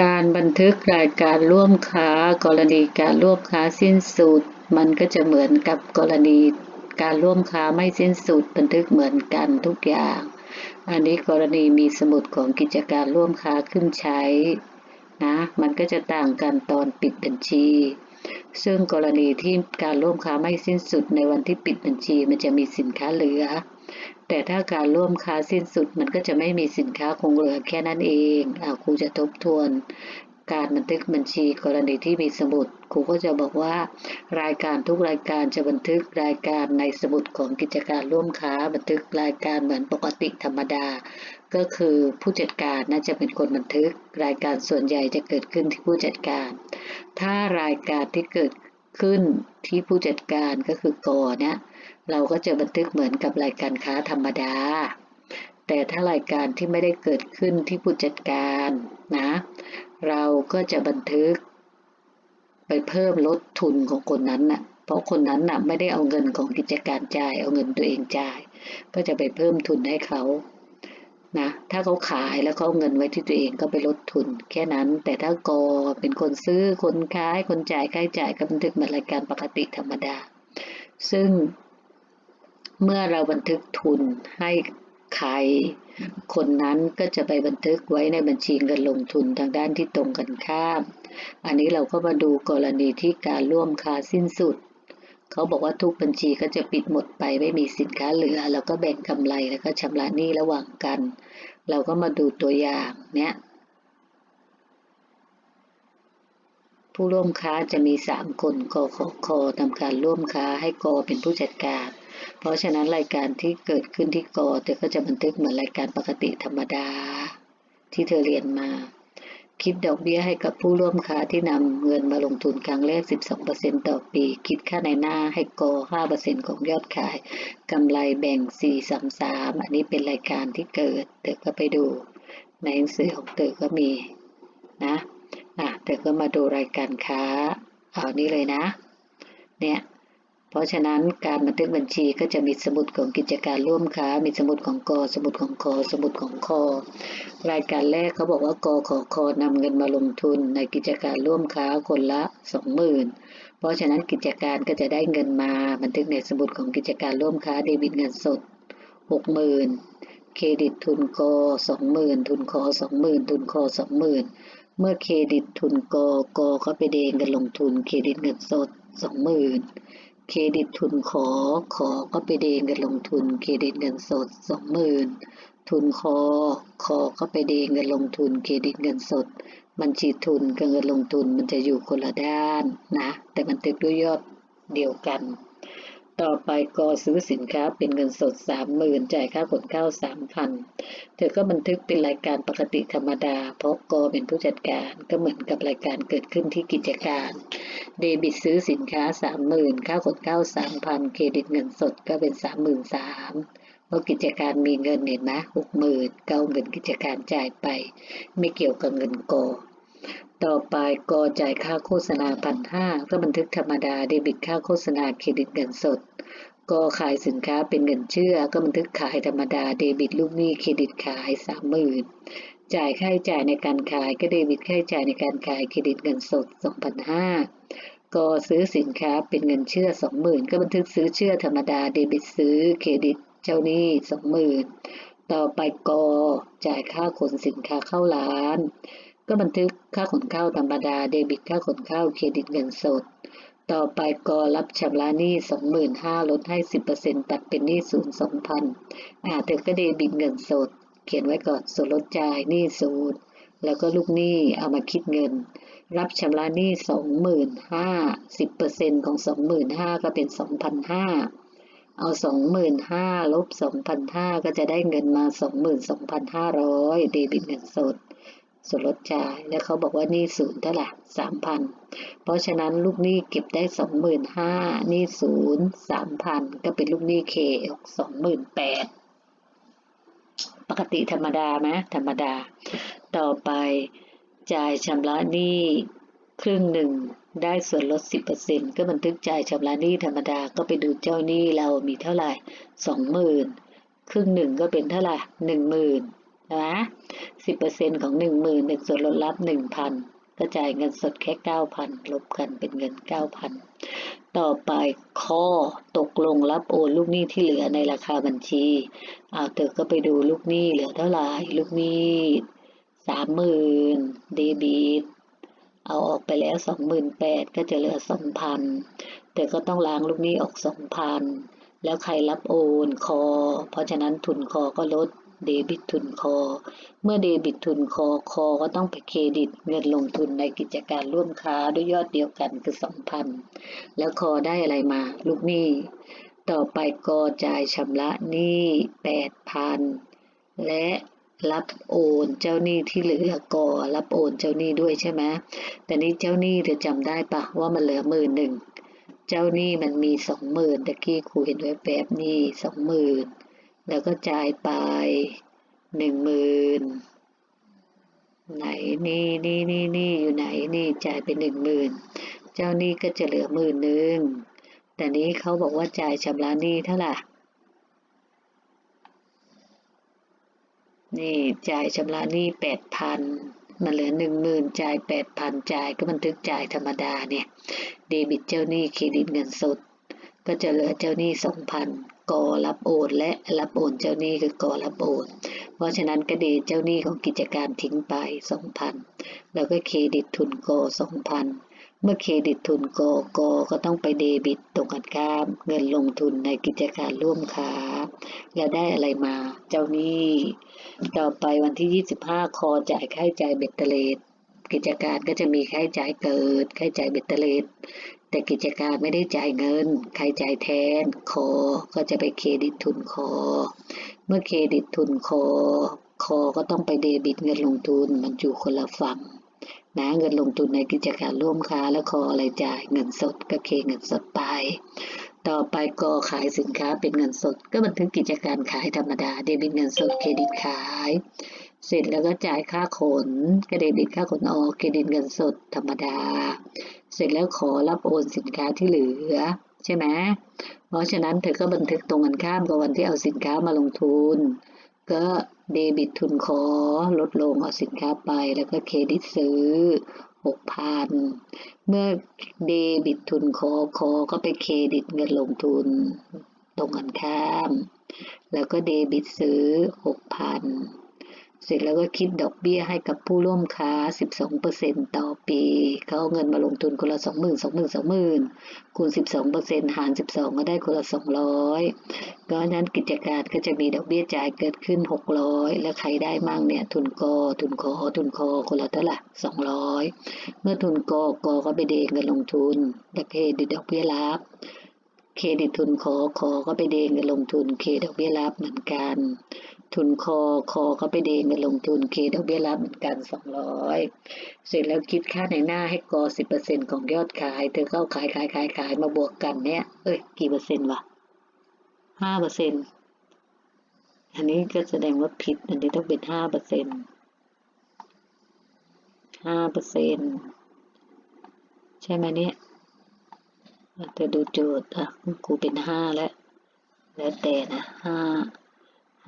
การบันทึกรายการร่วมค้ากรณีการร่วมค้าสิ้นสุด มันก็จะเหมือนกับกรณีการร่วมค้าไม่สิ้นสุด บันทึกเหมือนกันทุกอย่าง อันนี้กรณีมีสมุดของกิจการร่วมค้าขึ้นใช้นะมันก็จะต่างกันตอนปิดบัญชี ซึ่งกรณีที่การร่วมค้าไม่สิ้นสุดในวันที่ปิดบัญชีมันจะมีสินค้าเหลือ แต่ถ้าการร่วมค้าสิ้นสุดมันก็จะไม่มีสินค้าคงเหลือแค่นั้นเองอาครูจะทบทวน การบันทึกบัญชีกรณีที่มีสมุดครูก็จะบอกว่า รายการทุกรายการจะบันทึกรายการในสมุดของกิจการร่วมค้า บันทึกรายการเหมือนปกติธรรมดา ก็คือผู้จัดการน่าจะเป็นคนบันทึก รายการส่วนใหญ่จะเกิดขึ้นที่ผู้จัดการ ถ้ารายการที่เกิดขึ้นที่ผู้จัดการก็คือกอเนี่ย เราก็จะบันทึกเหมือนกับรายการค้าธรรมดา แต่ถ้ารายการที่ไม่ได้เกิดขึ้นที่ผู้จัดการนะ เราก็จะบันทึก ไปเพิ่มลดทุนของคนนั้นน่ะเพราะคนนั้นน่ะไม่ได้เอาเงินของกิจการจ่าย เอาเงินตัวเองจ่าย ก็จะไปเพิ่มทุนให้เขานะถ้าเขาขายแล้วเขาเอาเงินไว้ที่ตัวเองก็ไปลดทุน แค่นั้น แต่ถ้ากอเป็นคนซื้อคนขายคนจ่ายค่าจ่ายก็บันทึกเหมือนรายการปกติธรรมดา ซึ่ง เมื่อเราบันทึกทุนให้ใครคนนั้นก็จะไปบันทึกไว้ในบัญชีเงินลงทุนทางด้านที่ตรงกันข้าม อันนี้เราก็มาดูกรณีที่การร่วมค้าสิ้นสุด เขาบอกว่าทุกบัญชีก็จะปิดหมดไปไม่มีสินค้าเหลือ แล้วก็แบ่งกำไรแล้วก็ชำระหนี้ระหว่างกัน เราก็มาดูตัวอย่างเนี้ยผู้ร่วมค้าจะมีสามคนกขคทำการร่วมค้าให้กเป็นผู้จัดการ เพราะฉะนั้นรายการที่เกิดขึ้นที่กอเธอก็จะบันทึกเหมือนรายการปกติธรรมดา ที่เธอเรียนมาคิดดอกเบี้ยให้กับผู้ร่วมค้าที่นำเงินมาลงทุนครั้งแรก 12%ต่อปี คิดค่าในหน้าให้กอ 5%ของยอดขาย กำไรแบ่ง 433 อันนี้เป็นรายการที่เกิด เธอก็ไปดู ในหนังสือของเธอก็มีนะอะเธอก็มาดูรายการค้า เอานี้เลยนะ เนี่ย เพราะฉะนั้นการบันทึกบัญชีก็จะมีสมุดของกิจการร่วมค้า มีสมุดของกอสมุดของคอสมุดของคอรายการแรกเขาบอกว่ากอขอคอนำเงินมาลงทุนในกิจการร่วมค้าคนละสองหมื่นเพราะฉะนั้นกิจการก็จะได้เงินมาบันทึกในสมุดของกิจการร่วมค้าเดบิตเงินสดหกหมื่นเครดิตทุนกอสองหมื่นทุนคอสองหมื่นทุนคอสองหมื่นเมื่อเครดิตทุนกอกก็ไปเดงกันลงทุนเครดิตเงินสดสองหมื่น เครดิตทุนขอขอก็ไปเดงเงินลงทุน เครดิตเงินสดสองหมื่นทุนคอคอก็ไปเดงเงินลงทุน เครดิตเงินสด บัญชีทุนกับเงินลงทุนมันจะอยู่คนละด้านนะ แต่มันตึกด้วยยอดเดียวกัน ต่อไปกอซื้อสินค้าเป็นเงินสดสามหมื่นจ่ายค่าขนข้าวสามพันเธอก็บันทึกเป็นรายการปกติธรรมดา เพราะกอเป็นผู้จัดการก็เหมือนกับรายการเกิดขึ้นที่กิจการ เดบิตซื้อสินค้าสามหมื่นค่าขนข้าวสามพันเครดิตเงินสดก็เป็นสามหมื่นสามเพราะกิจการมีเงินเห็นไหมหกหมื่นเก้าเงินกิจการจ่ายไป ไม่เกี่ยวกับเงินกอ ต่อไปกอจ่ายค่าโฆษณาพันห้าก็บันทึกธรรมดาเดบิตค่าโฆษณาเครดิตเงินสดกอขายสินค้าเป็นเงินเชื่อ ก็บันทึกขายธรรมดาเดบิตลูกหนี้เครดิตขายสามหมื่นจ่ายค่าใช้จ่ายในการขายก็เดบิตค่าใช้จ่ายในการขายเครดิตเงินสดสองพันห้ากอซื้อสินค้าเป็นเงินเชื่อสองหมื่นก็บันทึกซื้อเชื่อธรรมดาเดบิตซื้อเครดิตเจ้าหนี้สองหมื่นต่อไปกอจ่ายค่าขนสินค้าเข้าร้าน ก็บันทึกค่าขนข้าวธรรมดา เดบิตค่าขนข้าวเครดิตเงินสด ต่อไปกอรับชำระหนี้สองหมื่นห้าลดให้สิบเปอร์เซ็นตัดเป็นหนี้ศูนย์สองพันอ่าเธอก็เดบิตเงินสด เขียนไว้ก่อนส่วนลดจ่ายหนี้ศูนย์แล้วก็ลูกหนี้เอามาคิดเงิน รับชำระหนี้สองหมื่นห้าสิบเปอร์เซ็นของสองหมื่นห้าก็เป็นสองพันห้าเอาสองหมื่นห้าลบสองพันห้าก็จะได้เงินมาสองหมื่นสองพันห้าร้อยเดบิตเงินสด ส่วนลดจ่ายแล้วเขาบอกว่านี่ศูนย์เท่าไหร่สามพันเพราะฉะนั้นลูกหนี้เก็บได้สองหมื่นห้านี่ศูนย์สามพันก็เป็นลูกหนี้เคสองหมื่นแปดปกติธรรมดาไหมธรรมดา ต่อไปจ่ายชำระหนี้ครึ่งหนึ่งได้ส่วนลดสิบเปอร์เซ็นก็บันทึกจ่ายชำระหนี้ธรรมดาก็ไปดูเจ้าหนี้เรามีเท่าไหร่สองหมื่นครึ่งหนึ่งก็เป็นเท่าไหร่ห นะสิบเปอร์เซ็นของหนึ่งหมื่นเป็นส่วนลดรับหนึ่งพันก็จ่ายเงินสดแค่เก้าพันลบกันเป็นเงินเก้าพันต่อไปข้อตกลงรับโอนลูกหนี้ที่เหลือในราคาบัญชีเอาเธอก็ไปดูลูกหนี้เหลือเท่าไหร่ลูกหนี้สามหมื่นเดบิตเอาออกไปแล้วสองหมื่นแปดก็จะเหลือสองพันแต่ก็ต้องล้างลูกหนี้ออกสองพันแล้วใครรับโอนคอ เพราะฉะนั้นทุนคอก็ลด เดบิตทุนคอ เมื่อเดบิตทุนคอคอก็ต้องไปเครดิตเงินลงทุนในกิจการร่วมค้าด้วยยอดเดียวกันคือสองพันแล้วคอได้อะไรมา ลูกหนี้ ต่อไปกอจ่ายชำระหนี้แปดพันและรับโอนเจ้าหนี้ที่เหลือกอรับโอนเจ้าหนี้ด้วยใช่ไหมแต่นี้เจ้าหนี้เธอจำได้ปะว่ามันเหลือหมื่นหนึ่ง เจ้าหนี้มันมีสองหมื่นตะกี้ครูเห็นไว้แป๊บนี่สองหมื่น แล้วก็จ่ายไปหนึ่งหมื่นไหนนี่นี่นี่นี่อยู่ไหนนี่จ่ายไปหนึ่งหมื่นเจ้าหนี้ก็จะเหลือหมื่นหนึ่งแต่นี้เขาบอกว่าจ่ายชำระหนี้เท่าไหร่นี่จ่ายชำระหนี้แปดพันมันเหลือหนึ่งหมื่นจ่ายแปดพันจ่ายก็บันทึกจ่ายธรรมดาเนี่ย เดบิตเจ้าหนี้เครดิตเงินสด ก็จะเหลือเจ้าหนี้สองพัน กอรับโอนและรับโอนเจ้าหนี้คือกอรับโอน เพราะฉะนั้นก็เดเจ้าหนี้ของกิจการทิ้งไปสองพันแล้วก็เครดิตทุนกอสองพันเมื่อเครดิตทุนกอกอก็ต้องไปเดบิตตรงกันข้าม เงินลงทุนในกิจการร่วมค้า แล้วได้อะไรมาเจ้าหนี้ ต่อไปวันที่ 25 คอจ่ายค่าใช้จ่ายเบ็ดเตล็ดกิจการก็จะมีค่าใช้จ่ายเกิดค่าใช้จ่ายเบ็ดเตล็ด แต่กิจการไม่ได้จ่ายเงิน ใครจ่ายแทนคอก็จะไปเครดิตทุนคอ เมื่อเครดิตทุนคอคอก็ต้องไปเดบิตเงินลงทุนมันอยู่คนละฝั่งนะเงินลงทุนในกิจการร่วมค้าแล้วคออะไรจ่ายเงินสดก็เคเงินสดไป ต่อไปกอขายสินค้าเป็นเงินสด ก็บันทึกกิจการขายธรรมดา เดบิตเงินสดเครดิตขาย เสร็จแล้วก็จ่ายค่าขนก็เดบิตค่าขนออกเครดิตเงินสดธรรมดา เสร็จแล้วขอรับโอนสินค้าที่เหลือ ใช่ไหมเพราะฉะนั้นเธอก็บันทึกตรงกันข้ามกับวันที่เอาสินค้ามาลงทุน ก็เดบิตทุนขอลดลงเอาสินค้าไปแล้วก็เครดิตซื้อหกพันเมื่อเดบิตทุนขอขอก็ไปเครดิตเงินลงทุน ตรงกันข้าม แล้วก็เดบิตซื้อหกพัน เสร็จแล้วก็คิดดอกเบี้ยให้กับผู้ร่วมค้า 12%ต่อปี เขาเอาเงินมาลงทุนคนละ 20,000 20,000 20,000คูณ 12%หาร 12 ก็ได้คนละ 200 เพราะฉะนั้นกิจการก็จะมีดอกเบี้ยจ่ายเกิดขึ้น 600 แล้วใครได้มั่งเนี่ย ทุนกอ ทุนคอ ทุนคอ คนละเท่าไหร่200 เมื่อทุนกอกอก็ไปเดเงินลงทุนแล้วเครดิตดอกเบี้ยรับเครดิตทุนขอขอก็ไปเดเงินลงทุนเคดอกเบี้ยรับเหมือนกัน ทุนคอคอก็ไปเดเงินลงทุนเคดอกเบี้ยรับเหมือนกันสองร้อยเสร็จแล้วคิดค่าในหน้าให้กอสิบเปอร์เซ็นของยอดขาย เธอเข้าขายขายขายขายมาบวกกันเนี่ยเอ้ยกี่เปอร์เซ็นต์วะห้าเปอร์เซ็นต์อันนี้ก็แสดงว่าผิด อันนี้ต้องเป็นห้าเปอร์เซ็นต์ห้าเปอร์เซ็นต์ใช่ไหมเนี่ยเธอดูโจทย์อะกูเป็นห้าแล้วแล้วแต่นะห้า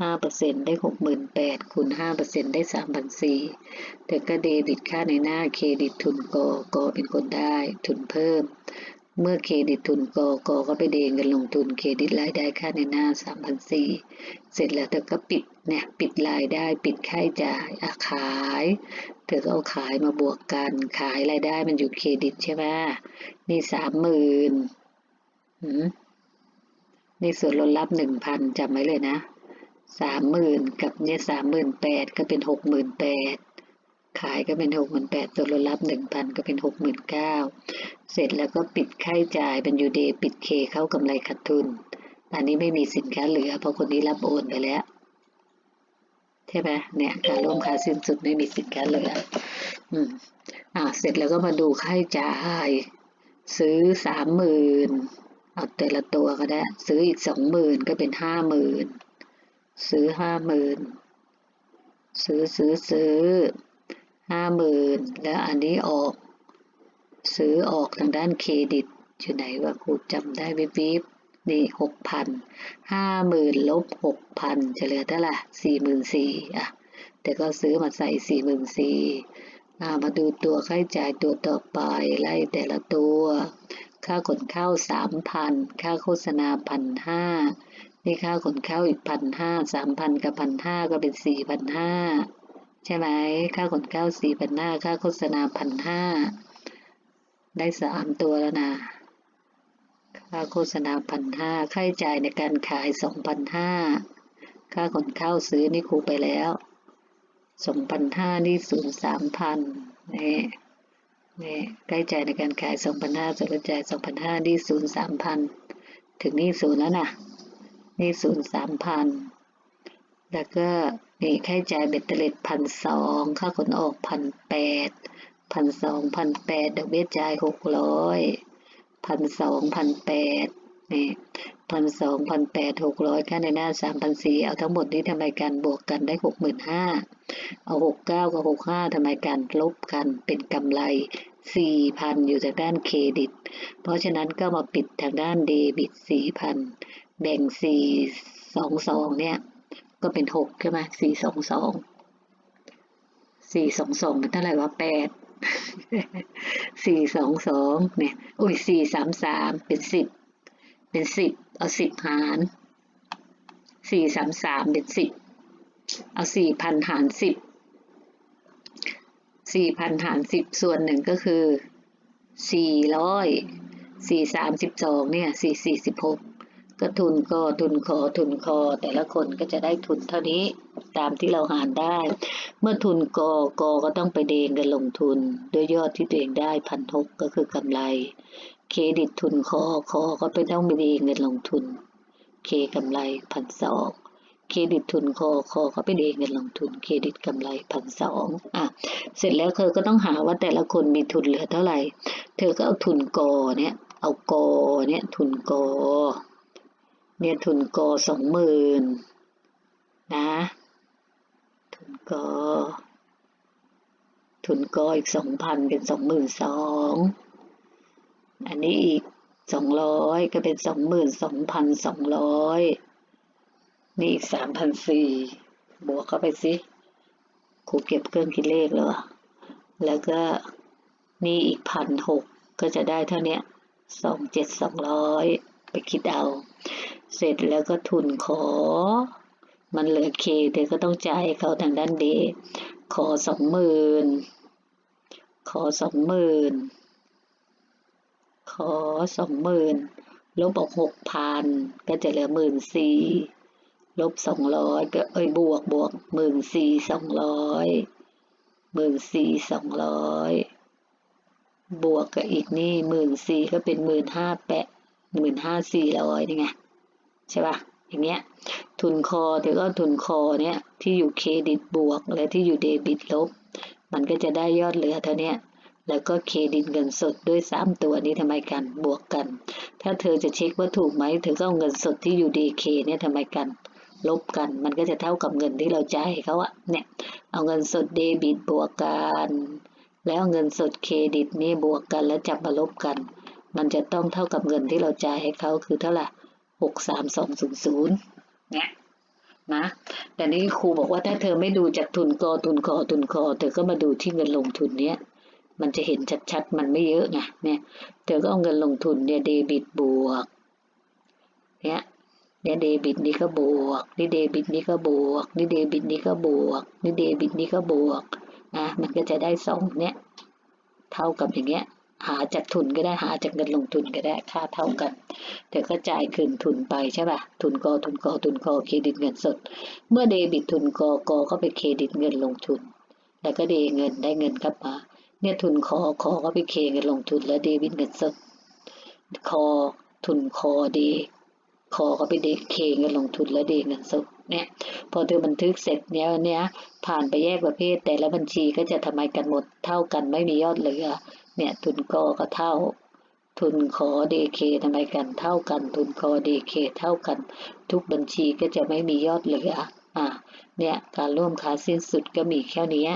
ห้าเปอร์เซ็นได้หกหมื่นแปดคูณห้าเปอร์เซ็นได้สามพันสี่แต่ก็เดบิตค่าในหน้าเครดิตทุนกอกอเป็นคนได้ทุนเพิ่ม เมื่อเครดิตทุนกอกอก็ไปเดเงินลงทุนเครดิตรายได้ค่าในหน้าสามพันสี่เสร็จแล้วเธอก็ปิดเนี่ยปิดรายได้ปิดค่าใช้จ่ายอะขายเธอก็เอาขายมาบวกกันขายรายได้มันอยู่เครดิตใช่ไหมนี่สามหมื่นนี่ส่วนลดรับหนึ่งพันจำไว้เลยนะ สามหมื่นกับเนี่ยสามหมื่นแปดก็เป็นหกหมื่นแปดขายก็เป็นหกหมื่นแปดส่วนรับหนึ่งพันก็เป็นหกหมื่นเก้าเสร็จแล้วก็ปิดค่าใช้จ่ายเป็นยูเดปิดเคเข้ากำไรขาดทุนอันนี้ไม่มีสินค้าเหลือ เพราะคนนี้รับโอนไปแล้วใช่ไหมเนี่ยการร่วมค้าสิ้นสุดไม่มีสินค้าเหลือ อืมอ่าเสร็จแล้วก็มาดูค่าใช้จ่ายซื้อสามหมื่นเอาแต่ละตัวก็ได้ ซื้ออีกสองหมื่นก็เป็นห้าหมื่น ซื้อห้าหมื่นซื้อซื้อซื้อห้าหมื่นแล้วอันนี้ออก ซื้อออกทางด้านเครดิต อยู่ไหนว่าครูจำได้วิบวิบนี่หกพันห้าหมื่นลบหกพันจะเหลือเท่าไหร่สี่หมื่นสี่อะแต่ก็ซื้อมาใส่สี่หมื่นสี่มาดูตัวค่าใช้จ่ายตัวต่อไปไล่แต่ละตัว ค่าขนเข้าสามพันค่าโฆษณาพันห้า นี่ค่าขนเข้าอีกพันห้าสามพันกับพันห้าก็เป็นสี่พันห้าใช่ไหมค่าขนเข้าสี่พันห้าค่าโฆษณาพันห้าได้สามตัวแล้วนะค่าโฆษณาพันห้าค่าใช้จ่ายในการขายสองพันห้าค่าขนเข้าซื้อนี่ครูไปแล้วสองพันห้านี่ศูนย์สามพันนี่นี่ค่าใช้จ่ายในการขายสองพันห้าส่วนจ่ายสองพันห้านี่ศูนย์สามพันถึงนี่ศูนย์แล้วนะ นี่ศูนย์สามพันแล้วก็นี่ค่าใช้จ่ายเบ็ดเตล็ดพันสองค่าขนออกพันแปดพันสองพันแปดดอกเบี้ยจ่ายหกร้อยพันสองพันแปดนี่พันสองพันแปดหกร้อยค่าในหน้าสามพันสี่เอาทั้งหมดนี้ทำไมกันบวกกันได้หกหมื่นห้าเอาหกเก้ากับหกห้าทำไมกันลบกันเป็นกำไร สี่พันอยู่จากด้านเครดิต เพราะฉะนั้นก็มาปิดทางด้านเดบิตสี่พันแบ่งสี่สองสองเนี่ย ก็เป็นหกใช่ไหมสี่สองสองสี่สองสองเป็นเท่าไหร่วะแปดสี่สองสองเนี่ย อุ้ยสี่สามสามเป็นสิบเป็นสิบเอาสิบหารสี่สามสามเป็นสิบเอาสี่พันหารสิบ สี่พันหารสิบส่วนหนึ่งก็คือสี่ร้อยสี่สามสิบสองเนี่ยสี่สี่สิบหกก็ทุนกอทุนคอทุนคอ แต่ละคนก็จะได้ทุนเท่านี้ตามที่เราหารได้ เมื่อทุนกอกอก็ต้องไปเดงกันลงทุนด้วยยอดที่ตัวเองได้พันหกก็คือกำไร เครดิตทุนคอคอก็ไปต้องไปเดงเงินลงทุน เคกำไรพันสอง เครดิตทุนคอคอก็ไปเดงเงินลงทุนเครดิตกำไรพันสองอะเสร็จแล้วเธอก็ต้องหาว่าแต่ละคนมีทุนเหลือเท่าไหร่ เธอก็เอาทุนกอเนี่ยเอากอเนี่ยทุนกอเนี่ยทุนกอสองหมื่นนะทุนกอทุนกออีกสองพันเป็นสองหมื่นสองอันนี้อีกสองร้อยก็เป็นสองหมื่นสองพันสองร้อย นี่อีกสามพันสี่บวกเข้าไปสิครูเก็บเครื่องคิดเลขแล้วแล้วก็นี่อีกพันหกก็จะได้เท่านี้สองเจ็ดสองร้อยไปคิดเอา เสร็จแล้วก็ทุนขอ มันเหลือเคแต่ก็ต้องจ่ายเขาทางด้านเดขอสองหมื่นขอสองหมื่นขอสองหมื่นลบออกหกพันก็จะเหลือหมื่นสี่ ลบสองร้อยก็เอ้ยบวกบวกหมื่นสี่สองร้อยหมื่นสี่สองร้อยบวกกับอีกนี่หมื่นสี่ก็เป็นหมื่นห้าแปะหมื่นห้าสี่ร้อยนี่ไงใช่ป่ะอย่างเงี้ย ทุนคอเดี๋ยวก็ทุนคอเนี่ยที่อยู่เครดิตบวก และที่อยู่เดบิตลบ มันก็จะได้ยอดเหลือเท่านี้แล้วก็เครดิตเงินสดด้วยสามตัวนี้ทำไมกันบวกกัน ถ้าเธอจะเช็คว่าถูกไหมเธอก็เอาเงินสดที่อยู่ดีเคเนี่ยทำไมกัน ลบกัน มันก็จะเท่ากับเงินที่เราจ่ายเขาอะเนี่ย เอาเงินสดเดบิตบวกกันแล้วเงินสดเครดิตนี่บวกกันแล้วจับมาลบกัน มันจะต้องเท่ากับเงินที่เราจ่ายให้เขาคือเท่าไหร่หกสามสองศูนย์ศูนย์เนี่ยนะแต่นี่ครูบอกว่าถ้าเธอไม่ดูจากทุนกอทุนคอทุนคอเธอก็มาดูที่เงินลงทุนเนี้ยมันจะเห็นชัดๆมันไม่เยอะไงเนี่ย เธอก็เอาเงินลงทุนเนี่ยเดบิตบวก เนี่ย เนี่ยเดบิตนี้ก็บวก นี่เดบิตนี้ก็บวก นี่เดบิตนี้ก็บวก นี่เดบิตนี้ก็บวกนะมันก็จะได้สองเนี่ยเท่ากับอย่างเงี้ยหาจากทุนก็ได้หาจากเงินลงทุนก็ได้ค่าเท่ากันเธอก็จ่ายคืนทุนไปใช่ป่ะทุนกอทุนกอทุนกอเครดิตเงินสด เมื่อเดบิตทุนกอกอก็ไปเครดิตเงินลงทุน แล้วก็เดเงินได้เงินกลับมาเนี่ยทุนคอคอก็ไปเคเงินลงทุน แล้วเดบิตเงินสดคอทุนคอเด คอก็ไปเดเคเงินลงทุนแล้วเดเงินสดเนี่ยพอเธอบันทึกเสร็จเนี้ยเนี้ยผ่านไปแยกประเภท แต่ละบัญชีก็จะทำไมกันหมดเท่ากันไม่มียอดเหลือเนี่ยทุนกอก็เท่า ทุนขอเดเคทำไมกันเท่ากัน ทุนคอเดเคเท่ากัน ทุกบัญชีก็จะไม่มียอดเหลืออ่าเนี่ยการร่วมค้าสิ้นสุดก็มีแค่นี้